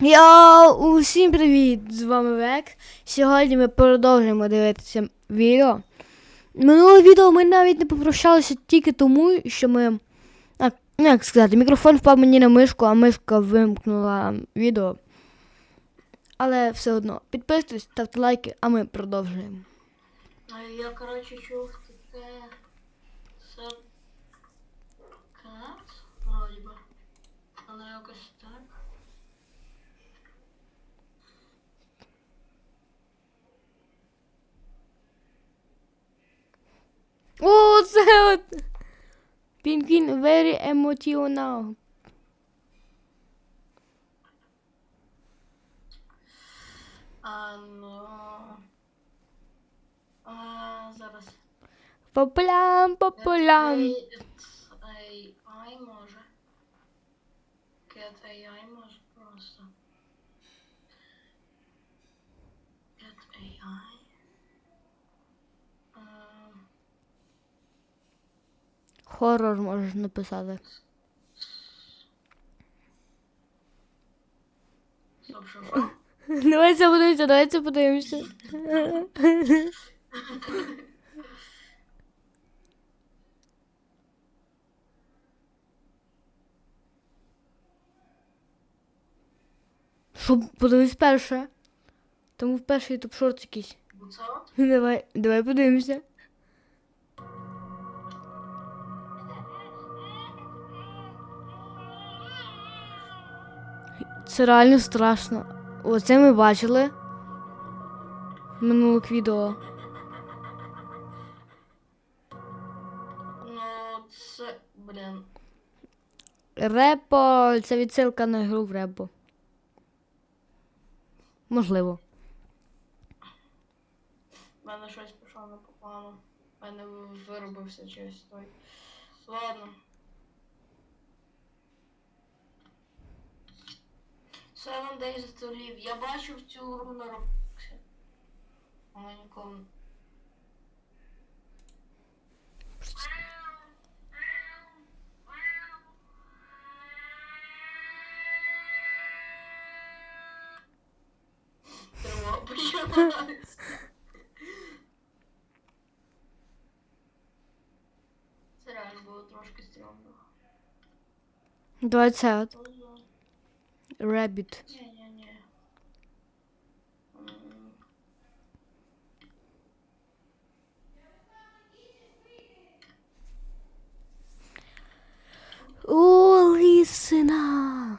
Йоу, усім привіт! З вами Век. Сьогодні ми продовжуємо дивитися відео. Минуле відео ми навіть не попрощалися тільки тому, що ми. А, ну як сказати, мікрофон впав мені на мишку, а мишка вимкнула відео. Але все одно, підписуйтесь, ставте лайки, а ми продовжуємо. Я, коротше, чув таке. Це. Кат, вроді би. Але якось так. О, це от. Пінгвін very emotional. А ну. А, зараз. Поплям, поплям. AI може. Cat AI може просто. Хорор можеш написати. Стоп, що що? Давай це подивимося, давай це подивимося. Що, подивись перше. Тому в перший ютуб шорт якийсь. Давай, давай подивимося. Це реально страшно. Оце ми бачили в минулих відео. Ну, це, блін. Репо це відсилка на гру в Репо. Можливо. В мене щось пішло не по плану. В мене виробився через той. Ладно. Seven Days to Live. Я бачив цю гру на Роблоксі. Вона ніколи. Тривога почалась. Це реально було трошки стрьомно. Давай. Rabbit. Ні-ні-ні. М, О, лісина.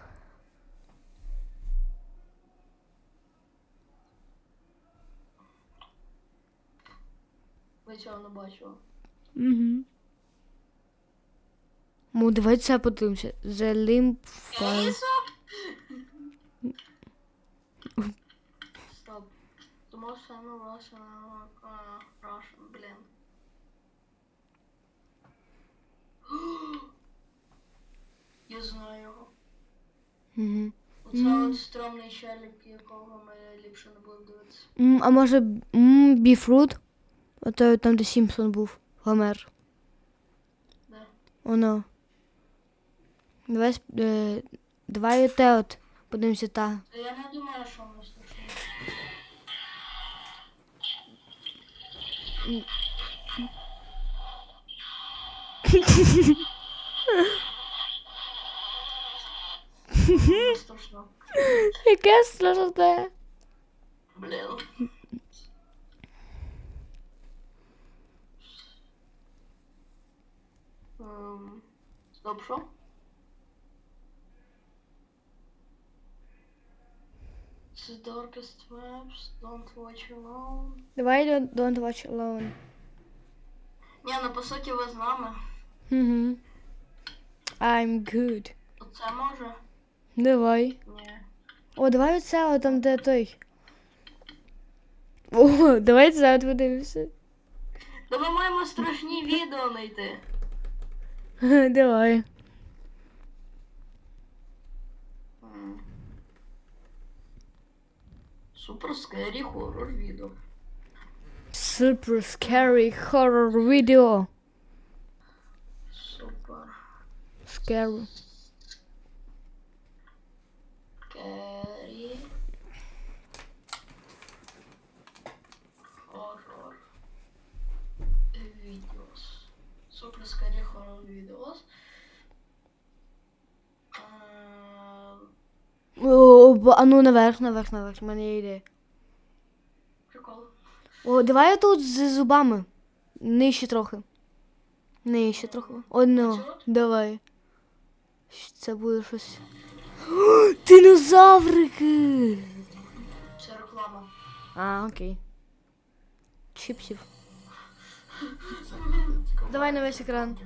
Ви цього не бачили. Угу. Ну, давай це подивимося. The Limp File. Most famous Russian, uh, Russian, блін. Я знаю його. Угу. Оце от стрьомний челік, якого ми ліпше не будемо дивитися. М, а може м, Біфрут? Ото там, де Сімпсон був. Гомер. Де? Оно. Давай, сп- е, давай оте от. Подивимося та. Та я не думаю, що воно страшне. Не страшно. Яке страшне. Блін. Це Darkest Webs, Don't Watch Alone. Давай don't, don't watch alone. Ні, ну по суті ви з нами. Угу. I'm good. Оце може? Давай. Ні. О, давай оце, о, там де той. О, давай це от подивимося. Та ми маємо страшні відео знайти. Давай. Супер скері хоррор відео. Super scary horror video. Супер. Scary. О, а ну наверх, наверх, наверх. У мене є ідея. Прикол. О, давай я тут з зубами. Нижче трохи. Нижче трохи. Одно. Давай. Це буде щось. О, Динозаврики! Це реклама. А, окей. Чіпсів. Давай на весь екран.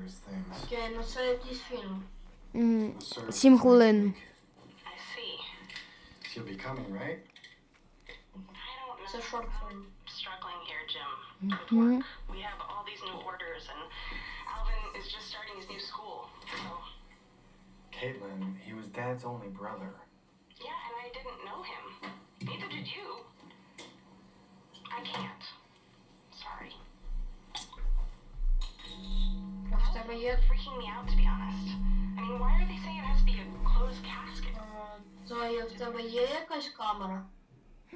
Окей, ну це якийсь фільм. Сім хвилин. She'll be coming, right? It's short film. struggling here, Jim. Mm-hmm. We have all these new orders, and Alvin is just starting his new school. So. Caitlin, he was Dad's only brother. Yeah, and I didn't know him. Neither did you. I can't. Sorry. That's freaking me out, to be honest. I mean, why are they saying it has to be a closed casket? То в тебе є якась камера?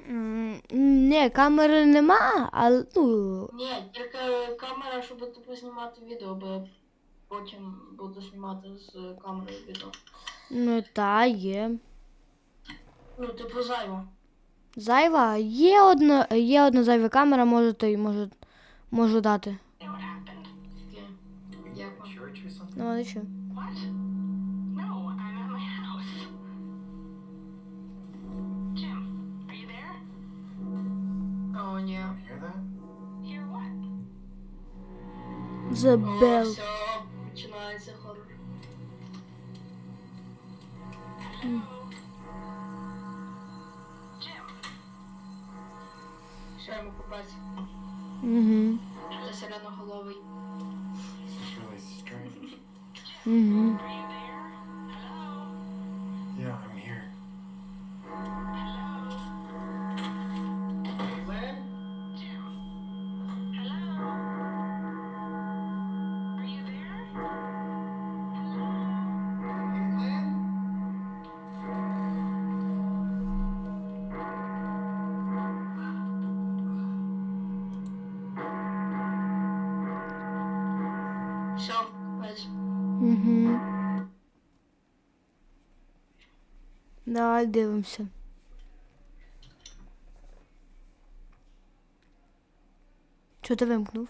М, Ні, камери нема, але ну. Ні, тільки камера, щоб типу знімати відео, бо я потім буду знімати з камерою відео. Ну та є. Ну, типу зайво. Зайва. Є одна, є одна зайва камера, можу той, можу, можу дати. See what happened. Окей. Дякую. church or something? Ну, а що? What? The О, Bell. починається хорор. Що йому купати? Угу. Це сиреноголовий. Угу. Угу. Давай дивимося. Що ти вимкнув?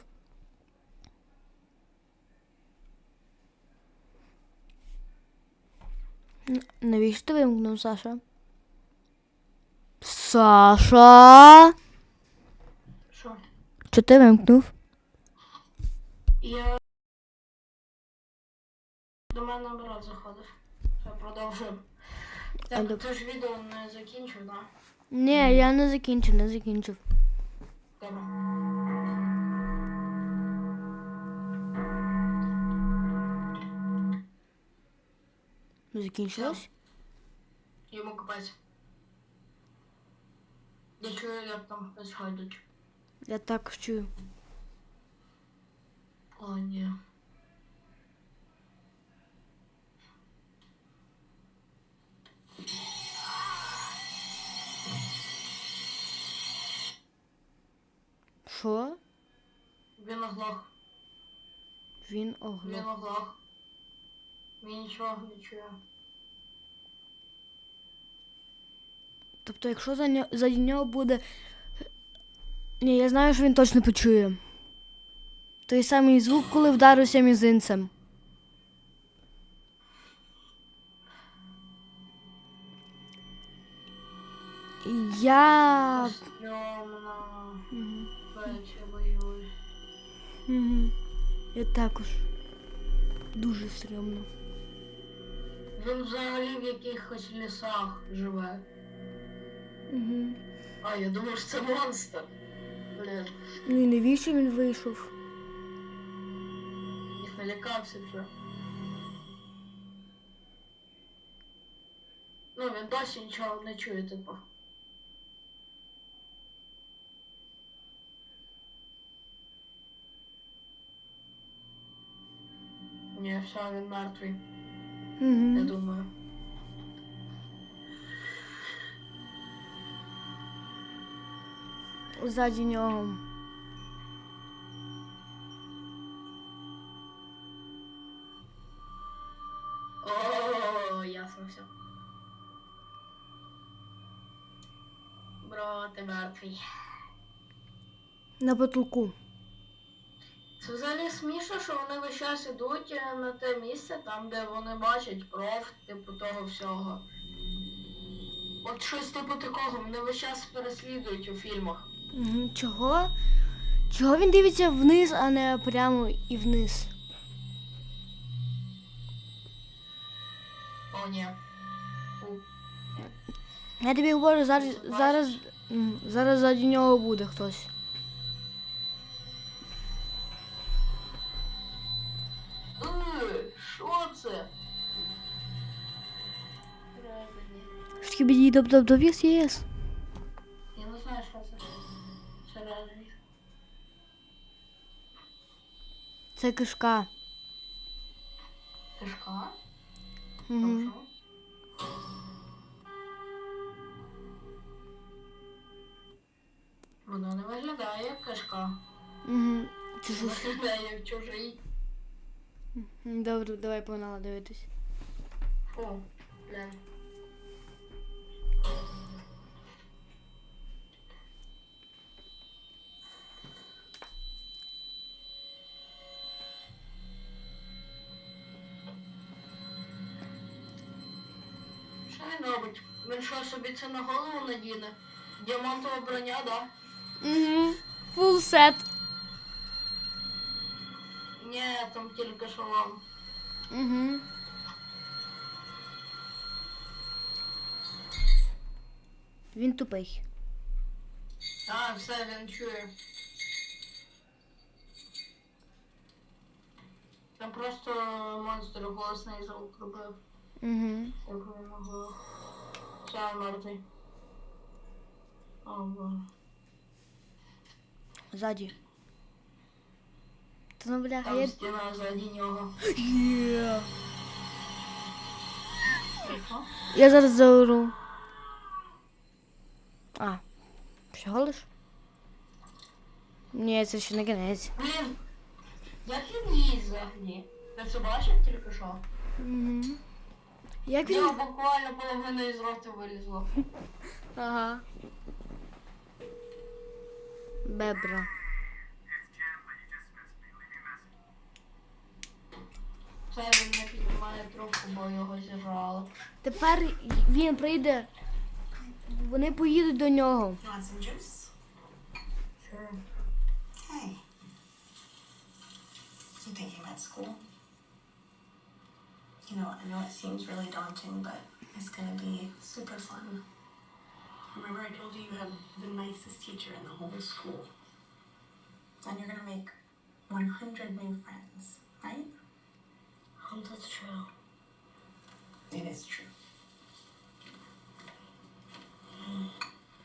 Навіщо ти вимкнув, Саша? Саша! Що? Що ти вимкнув? Я до мене брат заходив. Все, продовжуємо. Так, ти ж відео не закінчив, так? Ні, я не закінчив, не закінчив. Добре. Не закінчилось? Йому капець. Я чую, як там хтось ходить. Я так чую. О, ні. Що? Він оглох. Він Він оглох. оглох. Він нічого не чує. Тобто, якщо за, нього, за нього буде. Ні, я знаю, що він точно почує. Той самий звук, коли вдарився мізинцем. Я. Мгм. Я також. Дуже стрьомно. Він взагалі в якихось лісах живе. Угу. А, я думав, що це монстр. Блін, Ну і навіщо він вийшов? їх налякався вже. Ну, він досі нічого не чує, типу. Ні, все, він мертвий, я Угу. думаю. Ззаді нього. О, ясно все. Бро, ти мертвий. На потолку. Це взагалі смішно, що вони весь час ідуть е, на те місце, там, де вони бачать кров, типу того всього. От щось типу такого, вони весь час переслідують у фільмах. Чого? Чого він дивиться вниз, а не прямо і вниз? О, ні. Я тобі говорю, зараз, зараз, зараз заді нього буде хтось. Шкібіді доп доп доп єс єс. Я не знаю, що це. Всередині. Це кишка. Кишка? Угу. Воно не виглядає як кишка. Угу. Це що? Виглядає як чужий. Добре, давай погнала дивитись. Фу, блін. Він що собі це на голову надіне? Діамантова броня, да? Угу. Фул сет. Ні, там тільки шолом. Угу. Він тупий. А, все, він чує. Там просто монстр голосний звук робив. Угу. Як він могло. Мертвий. О, боже. Ззаді. Та ну бляха, Там я... стіна ззаді нього. Є. Що? Я зараз заору. А. Всього лиш? Ні, це ще не кінець. Блін, як він їсть взагалі? Ти це бачив тільки що? Угу. Як він. буквально половина із рота вилізла. Ага. Бебра. Це він не піднімає трубку, бо його зірвало. Тепер він прийде. Вони поїдуть до нього. Hey. You thinking about school? You know, I know it seems really daunting, but it's gonna be super fun. Remember I told you you have the nicest teacher in the whole school. And you're gonna make 100 new friends, right? Um, that's true. It is true.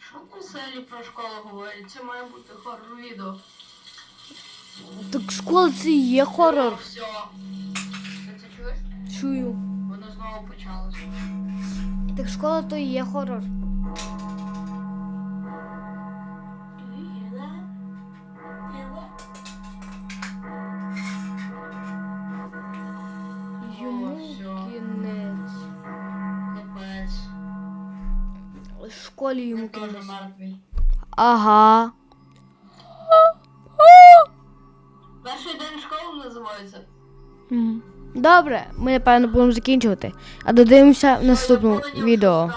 Що там взагалі про школу говорить? Це має бути хоррор відео. Так школа це і є хорор. Все. Чую. Воно знову почалося. Так школа то і є хорор. Йому кінець. Капець. В школі йому кінець. Ага. Добре, ми напевно будемо закінчувати. А додивимося в наступному відео.